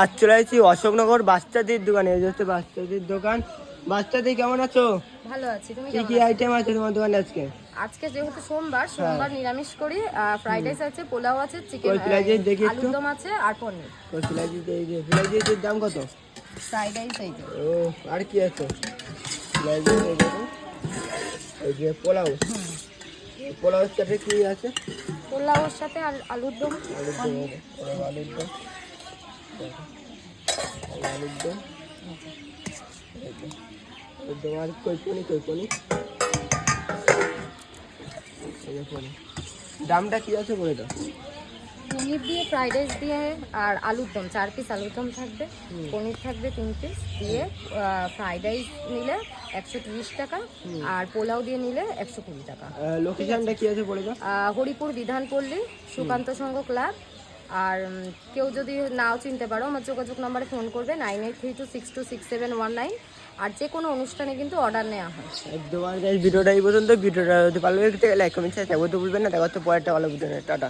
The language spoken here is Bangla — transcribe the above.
আজ চলে আসছি অশোকনগর বাচ্চাদের দোকানে। এই যে হচ্ছে বাচ্চাদের দোকান। বাচ্চাদের কেমন আছো? ভালো আছি তুমি কি কি আইটেম আছে তোমার দোকানে আজকে? আজকে যেহেতু সোমবার সোমবার নিরামিষ করি ফ্রাইড রাইস আছে পোলাও আছে চিকেন। আলুর দম আছে আর পনির। ফিলাইজির দাম কত? ফ্রাইড রাইস এই ও আর কি আছে? এই দেখো। এই যে পোলাও। পোলাওর সাথে কি আছে? পোলাওর সাথে আর আলুর দম। আলুর দম আলুর দম। আলুর দম আর। দামটা কি আছে বলে দাও? পনির দিয়ে ফ্রাইড রাইস দিয়ে আর আলুর দম চার পিস আলুর দম থাকবে। পনির থাকবে তিন পিস দিয়ে ফ্রাইড রাইস নিলে একশো তিরিশ টাকা আর পোলাও দিয়ে নিলে একশো কুড়ি টাকা। লোকেশনটা কি আছে বলে দাও? হরিপুর বিধানপল্লী সুকান্ত সংঘ ক্লাব আর কেউ যদি নাও চিনতে পারো, আমার যোগাযোগ নম্বরে ফোন করবে nine eight three two six two six seven one nine আর যে কোনো অনুষ্ঠানে কিন্তু অর্ডার নেওয়া হয়। একদম আর ভিডিওটা এই পর্যন্ত, ভিডিওটা যদি ভালো লাগে থাকে লাইক কমেন্ট শেয়ার করতে ভুলবেন না। দেখা হচ্ছে পরেরটা ভালো ভিডিও টাটা।